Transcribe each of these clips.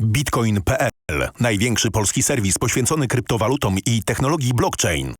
Bitcoin.pl. Największy polski serwis poświęcony kryptowalutom i technologii blockchain.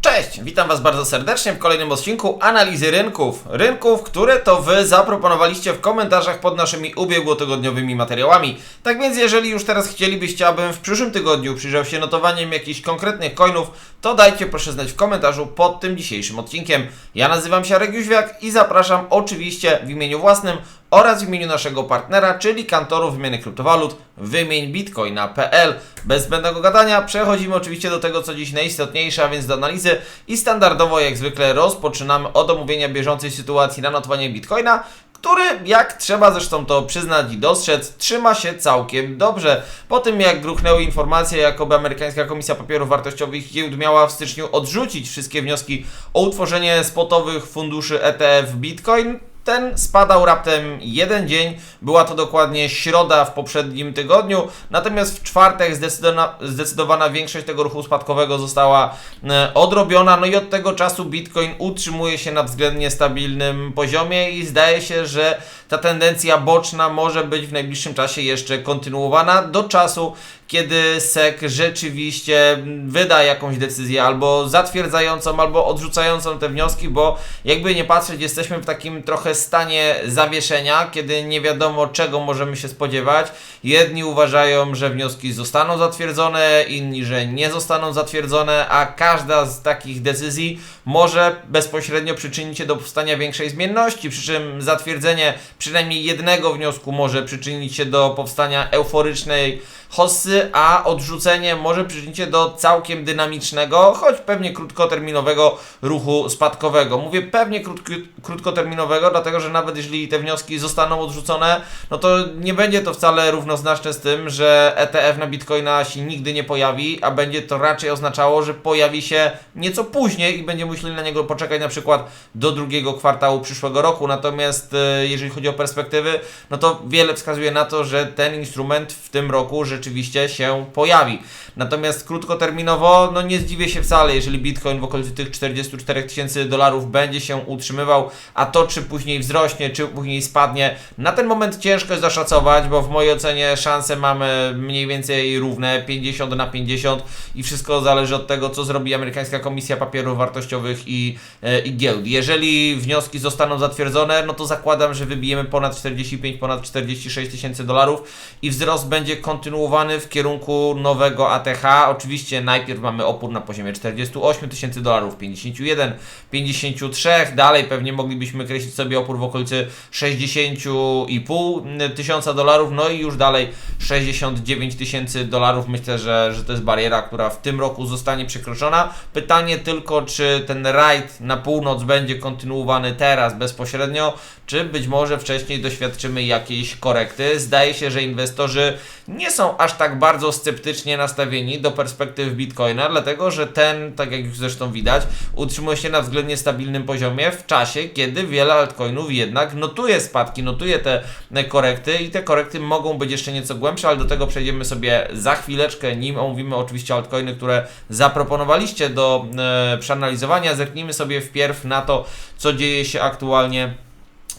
Cześć, witam Was bardzo serdecznie w kolejnym odcinku analizy rynków. Rynków, które to Wy zaproponowaliście w komentarzach pod naszymi ubiegłotygodniowymi materiałami. Tak więc, jeżeli już teraz chcielibyście, abym w przyszłym tygodniu przyjrzał się notowaniem jakichś konkretnych coinów, to dajcie proszę znać w komentarzu pod tym dzisiejszym odcinkiem. Ja nazywam się Arek Jóźwiak i zapraszam oczywiście w imieniu własnym oraz w imieniu naszego partnera, czyli kantoru wymiany kryptowalut wymień bitcoina.pl. Bez zbędnego gadania przechodzimy oczywiście do tego, co dziś najistotniejsze, a więc do analizy i standardowo jak zwykle rozpoczynamy od omówienia bieżącej sytuacji na notowanie bitcoina, który, jak trzeba zresztą to przyznać i dostrzec, trzyma się całkiem dobrze. Po tym jak gruchnęły informacje, jakoby amerykańska Komisja Papierów Wartościowych Giełd miała w styczniu odrzucić wszystkie wnioski o utworzenie spotowych funduszy ETF Bitcoin, ten spadał raptem jeden dzień, była to dokładnie środa w poprzednim tygodniu, natomiast w czwartek zdecydowana, zdecydowana większość tego ruchu spadkowego została e, odrobiona, no i od tego czasu Bitcoin utrzymuje się na względnie stabilnym poziomie i zdaje się, że ta tendencja boczna może być w najbliższym czasie jeszcze kontynuowana. Do czasu, kiedy SEC rzeczywiście wyda jakąś decyzję albo zatwierdzającą, albo odrzucającą te wnioski, bo jakby nie patrzeć, jesteśmy w takim trochę stanie zawieszenia, kiedy nie wiadomo czego możemy się spodziewać. Jedni uważają, że wnioski zostaną zatwierdzone, inni, że nie zostaną zatwierdzone, a każda z takich decyzji może bezpośrednio przyczynić się do powstania większej zmienności, przy czym zatwierdzenie przynajmniej jednego wniosku może przyczynić się do powstania euforycznej hossy, a odrzucenie może przyczynić się do całkiem dynamicznego, choć pewnie krótkoterminowego ruchu spadkowego. Mówię pewnie krótki, krótkoterminowego, dlatego że nawet jeżeli te wnioski zostaną odrzucone, no to nie będzie to wcale równoznaczne z tym, że ETF na Bitcoina się nigdy nie pojawi, a będzie to raczej oznaczało, że pojawi się nieco później i będzie musieli na niego poczekać na przykład do drugiego kwartału przyszłego roku. Natomiast e, jeżeli chodzi o perspektywy, no to wiele wskazuje na to, że ten instrument w tym roku rzeczywiście się pojawi. Natomiast krótkoterminowo, no nie zdziwię się wcale, jeżeli Bitcoin w okolicy tych 44 tysięcy dolarów będzie się utrzymywał, a to czy później wzrośnie, czy później spadnie, na ten moment ciężko jest zaszacować, bo w mojej ocenie szanse mamy mniej więcej równe 50 na 50 i wszystko zależy od tego, co zrobi amerykańska Komisja Papierów Wartościowych i, e, i giełd. Jeżeli wnioski zostaną zatwierdzone, no to zakładam, że wybijemy ponad 45, ponad 46 tysięcy dolarów i wzrost będzie kontynuowany w kierunku nowego ATH. Oczywiście najpierw mamy opór na poziomie 48 tysięcy dolarów, 51, 53, dalej pewnie moglibyśmy kreślić sobie opór w okolicy 60,5 tysiąca dolarów, no i już dalej 69 tysięcy dolarów. Myślę, że, że to jest bariera, która w tym roku zostanie przekroczona. Pytanie tylko, czy ten rajd na północ będzie kontynuowany teraz bezpośrednio, czy być może wcześniej doświadczymy jakiejś korekty. Zdaje się, że inwestorzy nie są aż tak bardzo sceptycznie nastawieni do perspektyw Bitcoina, dlatego że ten, tak jak już zresztą widać, utrzymuje się na względnie stabilnym poziomie w czasie, kiedy wiele altcoinów jednak notuje spadki, notuje te korekty i te korekty mogą być jeszcze nieco głębsze, ale do tego przejdziemy sobie za chwileczkę, nim omówimy oczywiście altcoiny, które zaproponowaliście do e, przeanalizowania. Zerknijmy sobie wpierw na to, co dzieje się aktualnie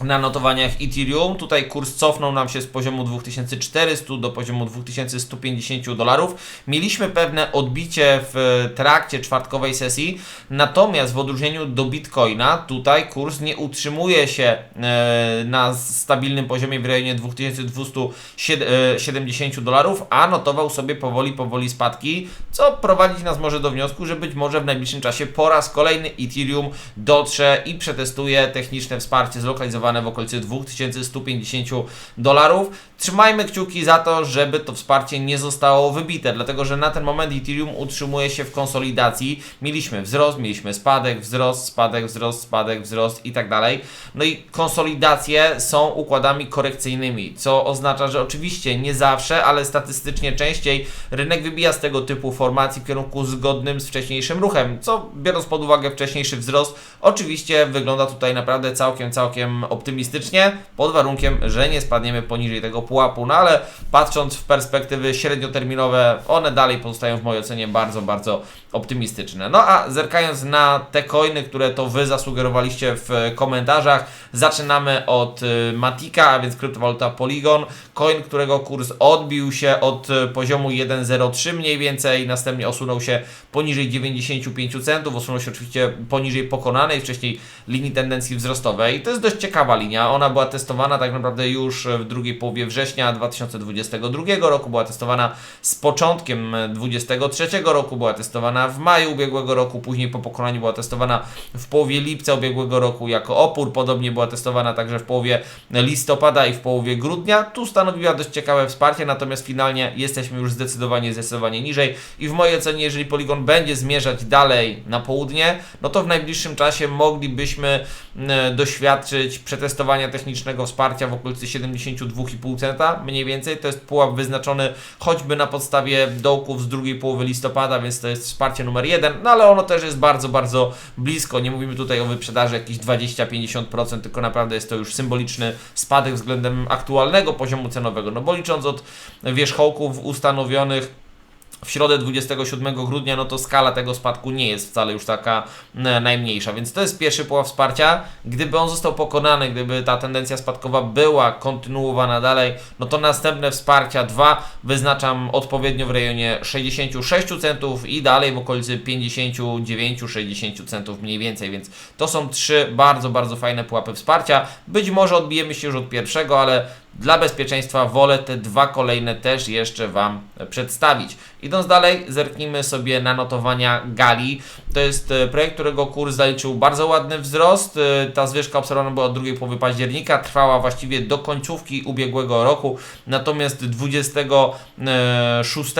na notowaniach Ethereum. Tutaj kurs cofnął nam się z poziomu 2400 do poziomu 2150 dolarów. Mieliśmy pewne odbicie w trakcie czwartkowej sesji, natomiast w odróżnieniu do Bitcoina, tutaj kurs nie utrzymuje się e, na stabilnym poziomie w rejonie 2270 dolarów, a notował sobie powoli, powoli spadki, co prowadzić nas może do wniosku, że być może w najbliższym czasie po raz kolejny Ethereum dotrze i przetestuje techniczne wsparcie zlokalizowane w okolicy 2150 dolarów. Trzymajmy kciuki za to, żeby to wsparcie nie zostało wybite, dlatego że na ten moment Ethereum utrzymuje się w konsolidacji. Mieliśmy wzrost, mieliśmy spadek, wzrost, spadek, wzrost, spadek, wzrost i tak dalej. No i konsolidacje są układami korekcyjnymi, co oznacza, że oczywiście nie zawsze, ale statystycznie częściej rynek wybija z tego typu formacji w kierunku zgodnym z wcześniejszym ruchem, co biorąc pod uwagę wcześniejszy wzrost, oczywiście wygląda tutaj naprawdę całkiem, całkiem optymistycznie, pod warunkiem, że nie spadniemy poniżej tego pułapu, no ale patrząc w perspektywy średnioterminowe, one dalej pozostają w mojej ocenie bardzo, bardzo optymistyczne. No a zerkając na te coiny, które to Wy zasugerowaliście w e, komentarzach, zaczynamy od y, Matika, a więc kryptowaluta Polygon, coin, którego kurs odbił się od y, poziomu 1,03 mniej więcej, następnie osunął się poniżej 95 centów, osunął się oczywiście poniżej pokonanej wcześniej linii tendencji wzrostowej. To jest dość ciekawa linia, ona była testowana tak naprawdę już w drugiej połowie września 2022 roku, była testowana z początkiem 2023 roku, była testowana w maju ubiegłego roku, później po pokonaniu była testowana w połowie lipca ubiegłego roku jako opór, podobnie była testowana także w połowie listopada i w połowie grudnia. Tu stanowiła dość ciekawe wsparcie, natomiast finalnie jesteśmy już zdecydowanie, zdecydowanie niżej i w mojej ocenie, jeżeli Polygon będzie zmierzać dalej na południe, no to w najbliższym czasie moglibyśmy e, doświadczyć przetestowania technicznego wsparcia w okolicy 72,5 centa mniej więcej. To jest pułap wyznaczony choćby na podstawie dołków z drugiej połowy listopada, więc to jest wsparcie numer jeden, no ale ono też jest bardzo, bardzo blisko. Nie mówimy tutaj o wyprzedaży jakieś 20-50%, tylko naprawdę jest to już symboliczny spadek względem aktualnego poziomu cenowego. No bo licząc od wierzchołków ustanowionych w środę 27 grudnia, no to skala tego spadku nie jest wcale już taka e, najmniejsza, więc to jest pierwszy pułap wsparcia. Gdyby on został pokonany, gdyby ta tendencja spadkowa była kontynuowana dalej, no to następne wsparcia dwa wyznaczam odpowiednio w rejonie 66 centów i dalej w okolicy 59-60 centów mniej więcej, więc to są trzy bardzo, bardzo fajne pułapy wsparcia. Być może odbijemy się już od pierwszego, ale dla bezpieczeństwa wolę te dwa kolejne też jeszcze Wam przedstawić. Idąc dalej, zerknijmy sobie na notowania Gali. To jest e, projekt, którego kurs zaliczył bardzo ładny wzrost. E, Ta zwyżka obserwowana była od drugiej połowy października, trwała właściwie do końcówki ubiegłego roku. Natomiast 26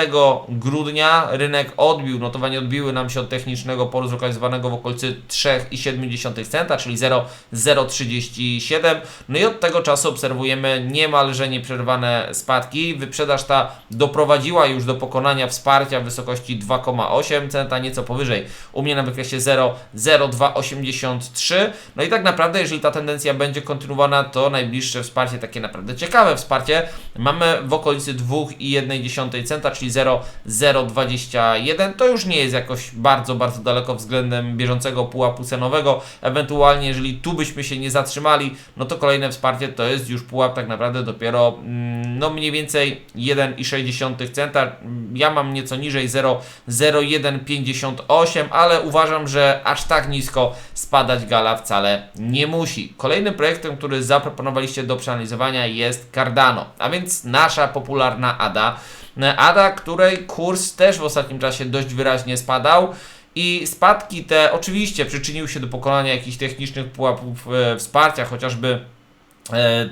grudnia rynek odbił, notowania odbiły nam się od technicznego poru zlokalizowanego w okolicy 3,7 centa, czyli 0,037. No i od tego czasu obserwujemy niemalże nieprzerwane spadki. Wyprzedaż ta doprowadziła już do pokonania wsparcia w wysokości 2,8 centa, nieco powyżej. U mnie na wykresie 0,0283. No i tak naprawdę, jeżeli ta tendencja będzie kontynuowana, to najbliższe wsparcie, takie naprawdę ciekawe wsparcie, mamy w okolicy 2,1 centa, czyli 0,021. To już nie jest jakoś bardzo, bardzo daleko względem bieżącego pułapu cenowego. Ewentualnie, jeżeli tu byśmy się nie zatrzymali, no to kolejne wsparcie to jest już pułap tak naprawdę dopiero mm, no mniej więcej 1,6 centa. Ja mam nieco niżej 0,0158, ale uważam, że aż tak nisko spadać gala wcale nie musi. Kolejnym projektem, który zaproponowaliście do przeanalizowania jest Cardano, a więc nasza popularna ADA. ADA, której kurs też w ostatnim czasie dość wyraźnie spadał. I spadki te oczywiście przyczyniły się do pokonania jakichś technicznych pułapów e, wsparcia, chociażby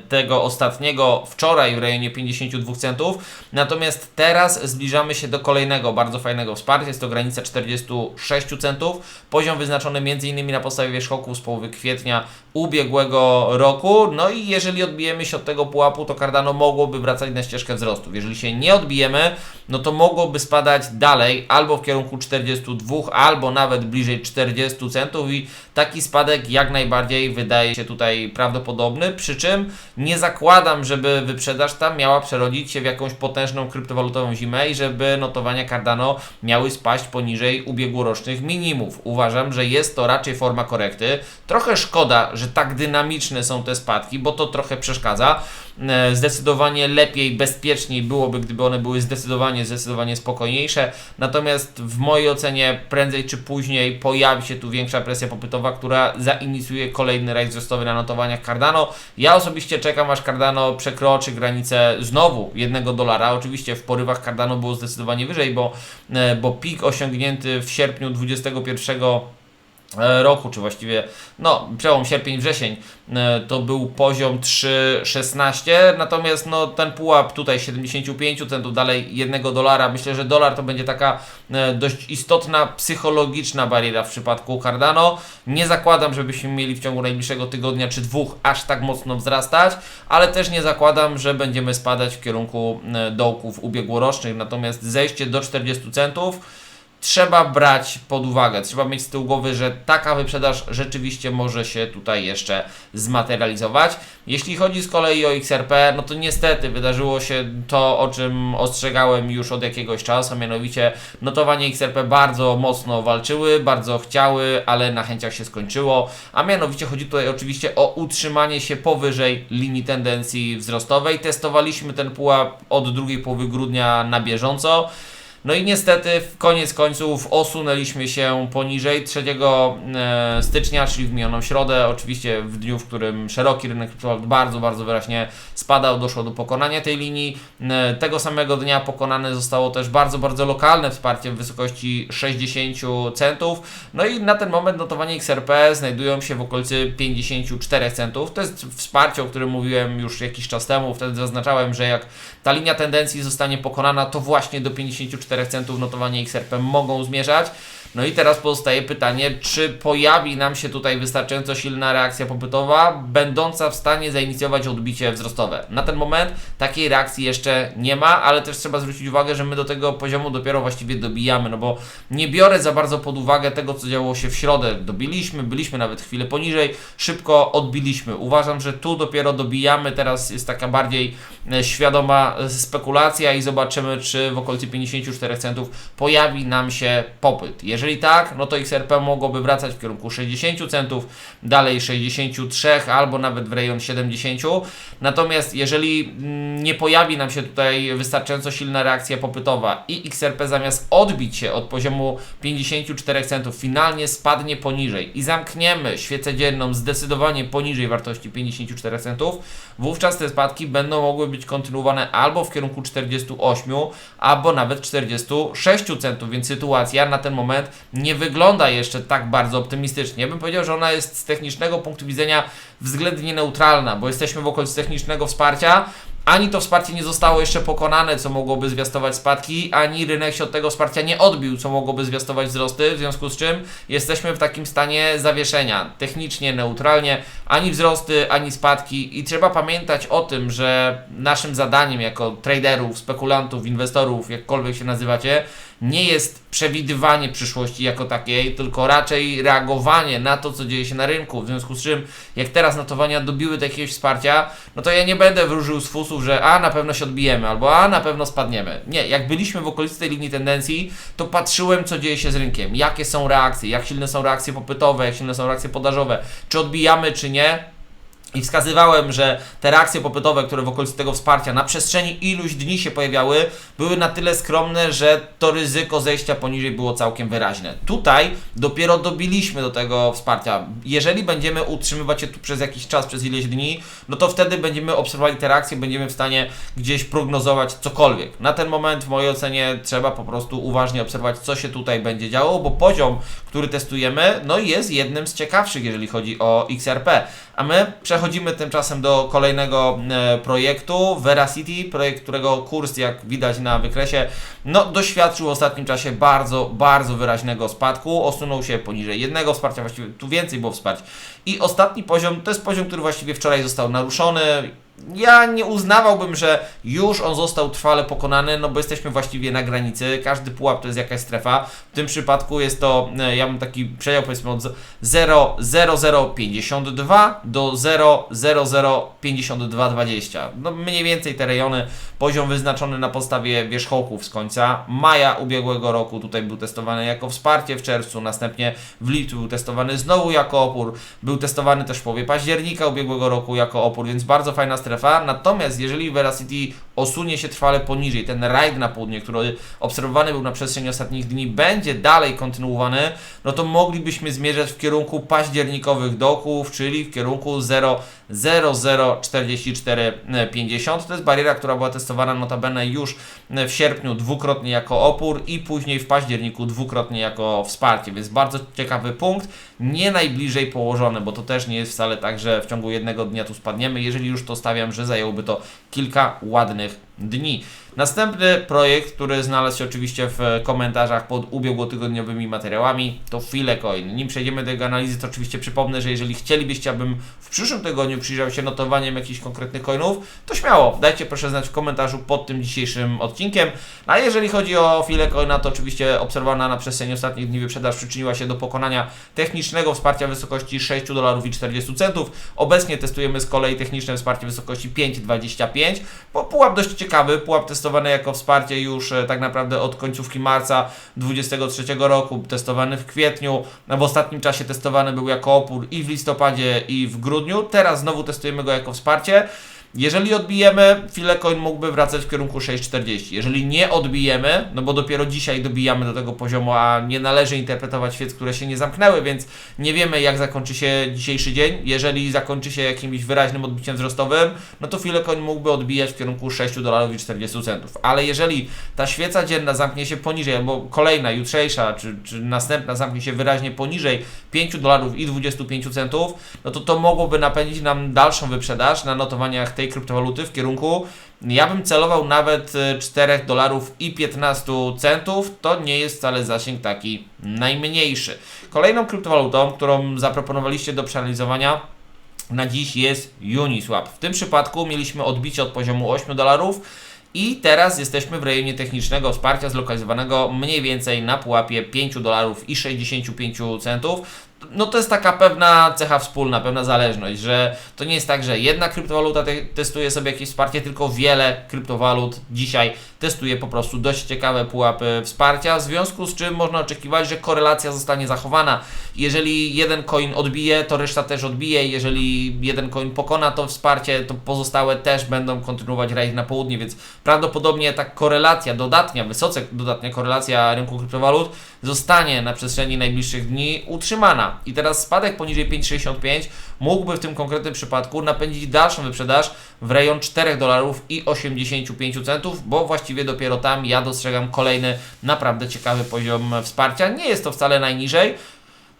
tego ostatniego wczoraj w rejonie 52 centów. Natomiast teraz zbliżamy się do kolejnego bardzo fajnego wsparcia. Jest to granica 46 centów. Poziom wyznaczony m.in. na podstawie wierzchołków z połowy kwietnia ubiegłego roku. No i jeżeli odbijemy się od tego pułapu, to Cardano mogłoby wracać na ścieżkę wzrostu. Jeżeli się nie odbijemy, no to mogłoby spadać dalej albo w kierunku 42, albo nawet bliżej 40 centów i taki spadek jak najbardziej wydaje się tutaj prawdopodobny, przy czym nie zakładam, żeby wyprzedaż ta miała przerodzić się w jakąś potężną kryptowalutową zimę i żeby notowania Cardano miały spaść poniżej ubiegłorocznych minimów. Uważam, że jest to raczej forma korekty. Trochę szkoda, że tak dynamiczne są te spadki, bo to trochę przeszkadza. E, Zdecydowanie lepiej, bezpieczniej byłoby, gdyby one były zdecydowanie, zdecydowanie spokojniejsze. Natomiast w mojej ocenie prędzej czy później pojawi się tu większa presja popytowa, która zainicjuje kolejny rajs wzrostowy na notowaniach Cardano. Ja osobiście czekam, aż Cardano przekroczy granicę znowu jednego dolara. Oczywiście w porywach Cardano było zdecydowanie wyżej, bo, e, bo pik osiągnięty w sierpniu 21 e, roku, czy właściwie no, przełom sierpień-wrzesień e, to był poziom 3,16, natomiast no, ten pułap tutaj 75 centów, dalej 1 dolara, myślę, że dolar to będzie taka e, dość istotna psychologiczna bariera w przypadku Cardano. Nie zakładam, żebyśmy mieli w ciągu najbliższego tygodnia czy dwóch aż tak mocno wzrastać, ale też nie zakładam, że będziemy spadać w kierunku e, dołków ubiegłorocznych, natomiast zejście do 40 centów trzeba brać pod uwagę, trzeba mieć z tyłu głowy, że taka wyprzedaż rzeczywiście może się tutaj jeszcze zmaterializować. Jeśli chodzi z kolei o XRP, no to niestety wydarzyło się to, o czym ostrzegałem już od jakiegoś czasu, a mianowicie notowanie XRP bardzo mocno walczyły, bardzo chciały, ale na chęciach się skończyło, a mianowicie chodzi tutaj oczywiście o utrzymanie się powyżej linii tendencji wzrostowej. Testowaliśmy ten pułap od drugiej połowy grudnia na bieżąco. No i niestety w koniec końców osunęliśmy się poniżej 3 e, stycznia, czyli w minioną środę, oczywiście w dniu, w którym szeroki rynek bardzo, bardzo wyraźnie spadał, doszło do pokonania tej linii. E, Tego samego dnia pokonane zostało też bardzo, bardzo lokalne wsparcie w wysokości 60 centów. No i na ten moment notowanie XRP znajdują się w okolicy 54 centów. To jest wsparcie, o którym mówiłem już jakiś czas temu. Wtedy zaznaczałem, że jak ta linia tendencji zostanie pokonana, to właśnie do 54 centów notowanie XRP mogą zmierzać. No i teraz pozostaje pytanie, czy pojawi nam się tutaj wystarczająco silna reakcja popytowa, będąca w stanie zainicjować odbicie wzrostowe. Na ten moment takiej reakcji jeszcze nie ma, ale też trzeba zwrócić uwagę, że my do tego poziomu dopiero właściwie dobijamy, no bo nie biorę za bardzo pod uwagę tego, co działo się w środę. Dobiliśmy, byliśmy nawet chwilę poniżej, szybko odbiliśmy. Uważam, że tu dopiero dobijamy, teraz jest taka bardziej e, świadoma e, spekulacja i zobaczymy, czy w okolicy 54 centów pojawi nam się popyt. Jeżeli tak, no to XRP mogłoby wracać w kierunku 60 centów, dalej 63 albo nawet w rejon 70. Natomiast jeżeli mm, nie pojawi nam się tutaj wystarczająco silna reakcja popytowa i XRP zamiast odbić się od poziomu 54 centów finalnie spadnie poniżej i zamkniemy świecę dzienną zdecydowanie poniżej wartości 54 centów, wówczas te spadki będą mogły być kontynuowane albo w kierunku 48, albo nawet 46 centów, więc sytuacja na ten moment nie wygląda jeszcze tak bardzo optymistycznie. Ja bym powiedział, że ona jest z technicznego punktu widzenia względnie neutralna, bo jesteśmy w okolicy technicznego wsparcia, ani to wsparcie nie zostało jeszcze pokonane, co mogłoby zwiastować spadki, ani rynek się od tego wsparcia nie odbił, co mogłoby zwiastować wzrosty, w związku z czym jesteśmy w takim stanie zawieszenia. Technicznie, neutralnie, ani wzrosty, ani spadki i trzeba pamiętać o tym, że naszym zadaniem jako traderów, spekulantów, inwestorów, jakkolwiek się nazywacie, nie jest przewidywanie przyszłości jako takiej, tylko raczej reagowanie na to, co dzieje się na rynku. W związku z czym, jak teraz notowania dobiły do jakiegoś wsparcia, no to ja nie będę wróżył z fusów, że a na pewno się odbijemy, albo a na pewno spadniemy. Nie, jak byliśmy w okolicy tej linii tendencji, to patrzyłem, co dzieje się z rynkiem, jakie są reakcje, jak silne są reakcje popytowe, jak silne są reakcje podażowe, czy odbijamy, czy nie. nie? I wskazywałem, że te reakcje popytowe, które w okolicy tego wsparcia na przestrzeni iluś dni się pojawiały, były na tyle skromne, że to ryzyko zejścia poniżej było całkiem wyraźne. Tutaj dopiero dobiliśmy do tego wsparcia. Jeżeli będziemy utrzymywać się tu przez jakiś czas, przez ileś dni, no to wtedy będziemy obserwowali te reakcje, będziemy w stanie gdzieś prognozować cokolwiek. Na ten moment, w mojej ocenie, trzeba po prostu uważnie obserwować, co się tutaj będzie działo, bo poziom, który testujemy, no jest jednym z ciekawszych, jeżeli chodzi o XRP. A my przechodzimy tymczasem do kolejnego e, projektu, Veracity, projekt, którego kurs, jak widać na wykresie, no doświadczył w ostatnim czasie bardzo, bardzo wyraźnego spadku, osunął się poniżej jednego wsparcia, właściwie tu więcej było wsparć. I ostatni poziom, to jest poziom, który właściwie wczoraj został naruszony, ja nie uznawałbym, że już on został trwale pokonany, no bo jesteśmy właściwie na granicy. Każdy pułap to jest jakaś strefa. W tym przypadku jest to, e, ja bym taki przedział powiedzmy od 0,0052 do 0,005220. No mniej więcej te rejony, poziom wyznaczony na podstawie wierzchołków z końca maja ubiegłego roku. Tutaj był testowany jako wsparcie w czerwcu, następnie w lipcu był testowany znowu jako opór. Był testowany też w połowie października ubiegłego roku jako opór, więc bardzo fajna strefa. Natomiast jeżeli Veracity osunie się trwale poniżej, ten rajd na południe, który obserwowany był na przestrzeni ostatnich dni, będzie dalej kontynuowany, no to moglibyśmy zmierzać w kierunku październikowych dołków, czyli w kierunku 0,004450. To jest bariera, która była testowana notabene już w sierpniu dwukrotnie jako opór i później w październiku dwukrotnie jako wsparcie, więc bardzo ciekawy punkt, nie najbliżej położony, bo to też nie jest wcale tak, że w ciągu jednego dnia tu spadniemy. Jeżeli już to stawiam, że zajęłoby to kilka ładnych live. Dni. Następny projekt, który znalazł się oczywiście w komentarzach pod ubiegłotygodniowymi materiałami, to Filecoin. Nim przejdziemy do jego analizy, to oczywiście przypomnę, że jeżeli chcielibyście, abym w przyszłym tygodniu przyjrzał się notowaniem jakichś konkretnych coinów, to śmiało, dajcie proszę znać w komentarzu pod tym dzisiejszym odcinkiem. A jeżeli chodzi o Filecoina, to oczywiście obserwowana na przestrzeni ostatnich dni wyprzedaż przyczyniła się do pokonania technicznego wsparcia w wysokości 6 dolarów i 40 centów. Obecnie testujemy z kolei techniczne wsparcie w wysokości 5,25, bo pułap dość ciekawy, pułap testowany jako wsparcie już e, tak naprawdę od końcówki marca 2023 roku, testowany w kwietniu, no w ostatnim czasie testowany był jako opór i w listopadzie i w grudniu, teraz znowu testujemy go jako wsparcie. Jeżeli odbijemy, Filecoin mógłby wracać w kierunku 6,40. Jeżeli nie odbijemy, no bo dopiero dzisiaj dobijamy do tego poziomu, a nie należy interpretować świec, które się nie zamknęły, więc nie wiemy jak zakończy się dzisiejszy dzień. Jeżeli zakończy się jakimś wyraźnym odbiciem wzrostowym, no to Filecoin mógłby odbijać w kierunku 6 dolarów i 40 centów. Ale jeżeli ta świeca dzienna zamknie się poniżej, albo kolejna, jutrzejsza, czy, czy następna zamknie się wyraźnie poniżej 5 dolarów i 25 centów, no to to mogłoby napędzić nam dalszą wyprzedaż na notowaniach tej kryptowaluty w kierunku, ja bym celował nawet y, 4 dolarów i 15 centów, to nie jest wcale zasięg taki najmniejszy. Kolejną kryptowalutą, którą zaproponowaliście do przeanalizowania na dziś jest Uniswap. W tym przypadku mieliśmy odbicie od poziomu 8 dolarów i teraz jesteśmy w rejonie technicznego wsparcia zlokalizowanego mniej więcej na pułapie 5 dolarów i 65 centów no to jest taka pewna cecha wspólna, pewna zależność, że to nie jest tak, że jedna kryptowaluta te testuje sobie jakieś wsparcie, tylko wiele kryptowalut dzisiaj testuje po prostu dość ciekawe pułapy wsparcia, w związku z czym można oczekiwać, że korelacja zostanie zachowana. Jeżeli jeden coin odbije, to reszta też odbije, jeżeli jeden coin pokona to wsparcie, to pozostałe też będą kontynuować rajd na południe, więc prawdopodobnie ta korelacja dodatnia, wysoce dodatnia korelacja rynku kryptowalut zostanie na przestrzeni najbliższych dni utrzymana. I teraz spadek poniżej 5,65 mógłby w tym konkretnym przypadku napędzić dalszą wyprzedaż w rejon 4 dolarów i 85 centów, bo właściwie dopiero tam ja dostrzegam kolejny naprawdę ciekawy poziom wsparcia. Nie jest to wcale najniżej,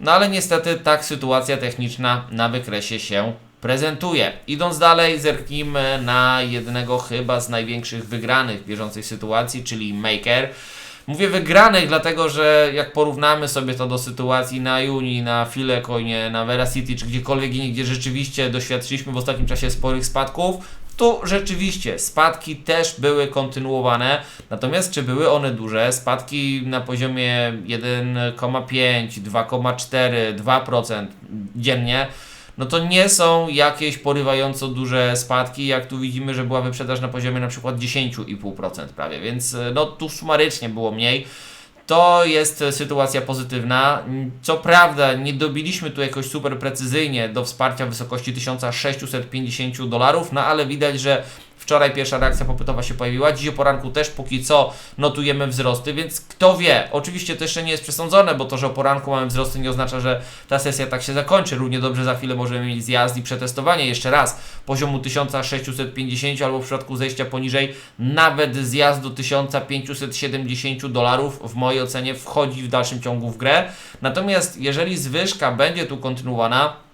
no ale niestety tak sytuacja techniczna na wykresie się prezentuje. Idąc dalej, zerknijmy na jednego chyba z największych wygranych w bieżącej sytuacji, czyli Maker. Mówię wygranych, dlatego że jak porównamy sobie to do sytuacji na Uni, na Filecoinie, na Veracity, czy gdziekolwiek indziej, gdzie rzeczywiście doświadczyliśmy w ostatnim czasie sporych spadków, tu rzeczywiście spadki też były kontynuowane, natomiast czy były one duże? Spadki na poziomie 1,5, 2,4, 2% dziennie no to nie są jakieś porywająco duże spadki, jak tu widzimy, że była wyprzedaż na poziomie na przykład 10,5% prawie, więc e, no tu sumarycznie było mniej. To jest e, sytuacja pozytywna. Co prawda, nie dobiliśmy tu jakoś super precyzyjnie do wsparcia w wysokości 1650 dolarów, no ale widać, że Wczoraj pierwsza reakcja popytowa się pojawiła, dziś o poranku też póki co notujemy wzrosty, więc kto wie, oczywiście to jeszcze nie jest przesądzone, bo to, że o poranku mamy wzrosty nie oznacza, że ta sesja tak się zakończy. Równie dobrze za chwilę możemy mieć zjazd i przetestowanie jeszcze raz poziomu 1650 albo w przypadku zejścia poniżej nawet zjazd do 1570 dolarów w mojej ocenie wchodzi w dalszym ciągu w grę. Natomiast jeżeli zwyżka będzie tu kontynuowana,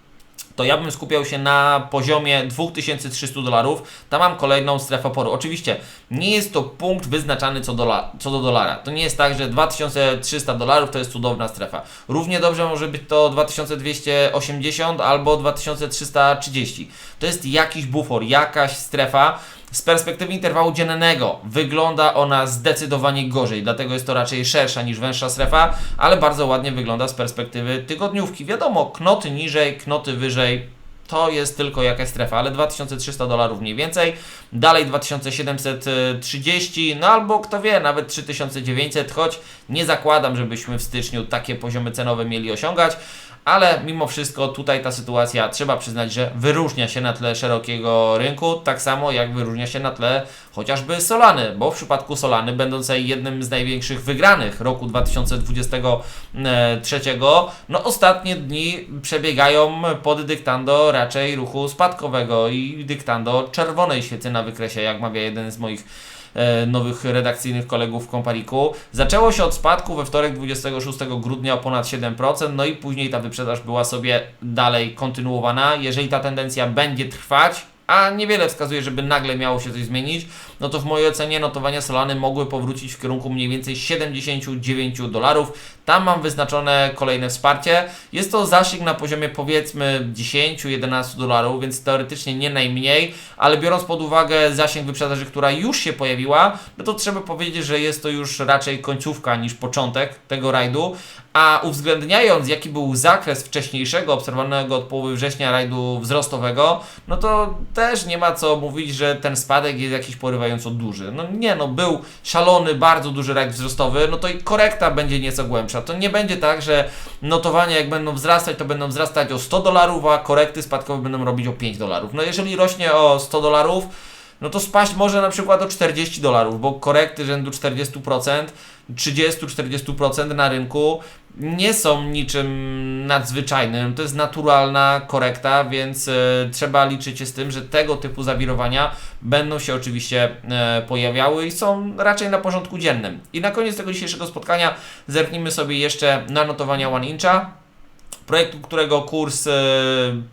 to ja bym skupiał się na poziomie 2300 dolarów. Tam mam kolejną strefę oporu. Oczywiście nie jest to punkt wyznaczany co, dola, co do dolara. To nie jest tak, że 2300 dolarów to jest cudowna strefa. Równie dobrze może być to 2280 albo 2330. To jest jakiś bufor, jakaś strefa. Z perspektywy interwału dziennego wygląda ona zdecydowanie gorzej, dlatego jest to raczej szersza niż węższa strefa, ale bardzo ładnie wygląda z perspektywy tygodniówki. Wiadomo, knoty niżej, knoty wyżej, to jest tylko jakaś strefa, ale 2300 dolarów mniej więcej, dalej 2730, no albo kto wie, nawet 3900, choć nie zakładam, żebyśmy w styczniu takie poziomy cenowe mieli osiągać ale mimo wszystko tutaj ta sytuacja trzeba przyznać, że wyróżnia się na tle szerokiego rynku, tak samo jak wyróżnia się na tle chociażby Solany, bo w przypadku Solany, będącej jednym z największych wygranych roku 2023, no ostatnie dni przebiegają pod dyktando raczej ruchu spadkowego i dyktando czerwonej świecy na wykresie, jak mawia jeden z moich E, nowych redakcyjnych kolegów w Kompariku. Zaczęło się od spadku we wtorek 26 grudnia o ponad 7%, no i później ta wyprzedaż była sobie dalej kontynuowana. Jeżeli ta tendencja będzie trwać, a niewiele wskazuje, żeby nagle miało się coś zmienić, no to w mojej ocenie notowania Solany mogły powrócić w kierunku mniej więcej 79 dolarów. Tam mam wyznaczone kolejne wsparcie. Jest to zasięg na poziomie powiedzmy 10-11 dolarów, więc teoretycznie nie najmniej, ale biorąc pod uwagę zasięg wyprzedaży, która już się pojawiła, no to trzeba powiedzieć, że jest to już raczej końcówka niż początek tego rajdu, a uwzględniając jaki był zakres wcześniejszego, obserwowanego od połowy września rajdu wzrostowego, no to też nie ma co mówić, że ten spadek jest jakiś duży. No nie, no był szalony, bardzo duży rajd wzrostowy, no to i korekta będzie nieco głębsza. To nie będzie tak, że notowania jak będą wzrastać, to będą wzrastać o 100 dolarów, a korekty spadkowe będą robić o 5 dolarów. No jeżeli rośnie o 100 dolarów, no to spaść może na przykład o 40 dolarów, bo korekty rzędu 40%, 30-40% na rynku nie są niczym nadzwyczajnym. To jest naturalna korekta, więc e, trzeba liczyć się z tym, że tego typu zawirowania będą się oczywiście e, pojawiały i są raczej na porządku dziennym. I na koniec tego dzisiejszego spotkania zerknijmy sobie jeszcze na notowania One Incha projektu, którego kurs e,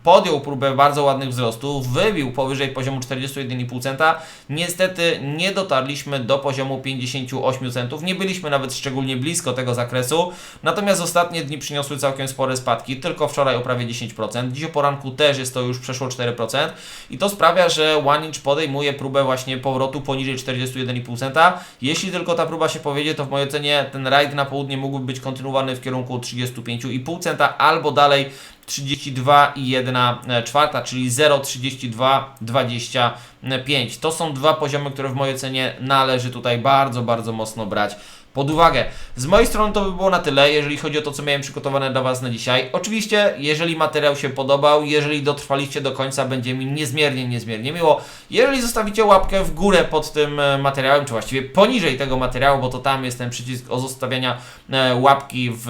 podjął próbę bardzo ładnych wzrostów, wybił powyżej poziomu 41,5 centa. Niestety nie dotarliśmy do poziomu 58 centów, nie byliśmy nawet szczególnie blisko tego zakresu, natomiast ostatnie dni przyniosły całkiem spore spadki, tylko wczoraj o prawie 10%, dziś o poranku też jest to już przeszło 4% i to sprawia, że One Inch podejmuje próbę właśnie powrotu poniżej 41,5 centa. Jeśli tylko ta próba się powiedzie, to w mojej ocenie ten rajd na południe mógłby być kontynuowany w kierunku 35,5 centa albo dalej 32,1 czwarta, czyli 0,3225. To są dwa poziomy, które w mojej ocenie należy tutaj bardzo, bardzo mocno brać pod uwagę. Z mojej strony to by było na tyle, jeżeli chodzi o to, co miałem przygotowane dla Was na dzisiaj. Oczywiście, jeżeli materiał się podobał, jeżeli dotrwaliście do końca, będzie mi niezmiernie, niezmiernie miło. Jeżeli zostawicie łapkę w górę pod tym e, materiałem, czy właściwie poniżej tego materiału, bo to tam jest ten przycisk o zostawiania e, łapki w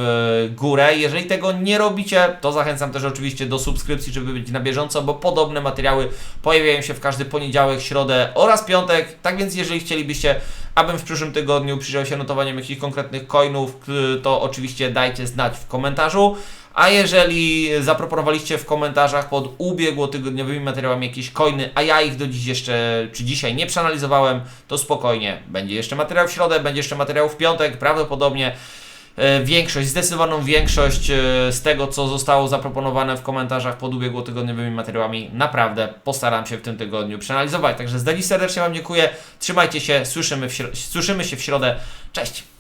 górę. Jeżeli tego nie robicie, to zachęcam też oczywiście do subskrypcji, żeby być na bieżąco, bo podobne materiały pojawiają się w każdy poniedziałek, środę oraz piątek. Tak więc, jeżeli chcielibyście, abym w przyszłym tygodniu przyjrzał się notowaniom jakichś konkretnych coinów, to oczywiście dajcie znać w komentarzu. A jeżeli zaproponowaliście w komentarzach pod ubiegłotygodniowymi materiałami jakieś coiny, a ja ich do dziś jeszcze, czy dzisiaj nie przeanalizowałem, to spokojnie. Będzie jeszcze materiał w środę, będzie jeszcze materiał w piątek, prawdopodobnie większość, zdecydowaną większość e, z tego, co zostało zaproponowane w komentarzach pod ubiegłotygodniowymi materiałami, naprawdę postaram się w tym tygodniu przeanalizować. Także z dziś serdecznie Wam dziękuję, trzymajcie się, słyszymy, śro- słyszymy się w środę, cześć!